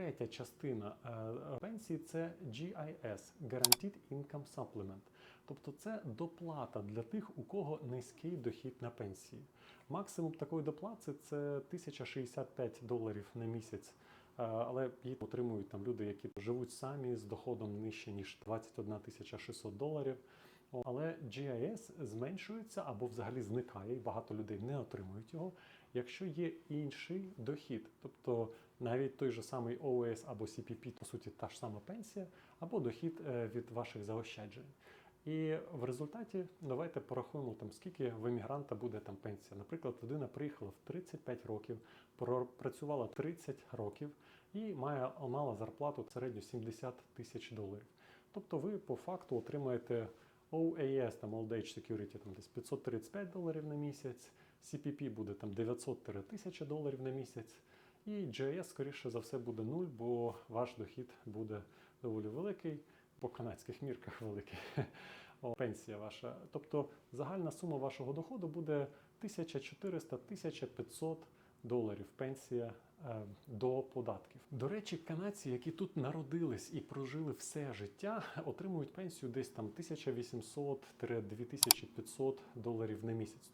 третя частина е, пенсії це GIS – Guaranteed Income Supplement. Тобто це доплата для тих, у кого низький дохід на пенсії. Максимум такої доплати це 1065 доларів на місяць. Е, Але її отримують там люди, які живуть самі з доходом нижче ніж 21 тисяча 600 доларів. Але GIS зменшується або взагалі зникає, і багато людей не отримують його, якщо є інший дохід. Тобто навіть той же самий OAS або CPP, по суті, та ж сама пенсія, або дохід е, від ваших заощаджень. І в результаті давайте порахуємо там, скільки в емігранта буде там пенсія. Наприклад, людина приїхала в 35 років, пропрацювала 30 років і має мала зарплату середньо 70 тисяч доларів. Тобто ви по факту отримаєте OAS, там Old Age Security, там десь 535 доларів на місяць, CPP буде там 900-1000 доларів на місяць, і GIS, скоріше за все, буде нуль, бо ваш дохід буде доволі великий, по канадських мірках великий. Пенсія ваша. Тобто загальна сума вашого доходу буде 1400-1500 доларів пенсія е, до податків. До речі, канадці, які тут народились і прожили все життя, отримують пенсію десь там 1800-2500 доларів на місяць.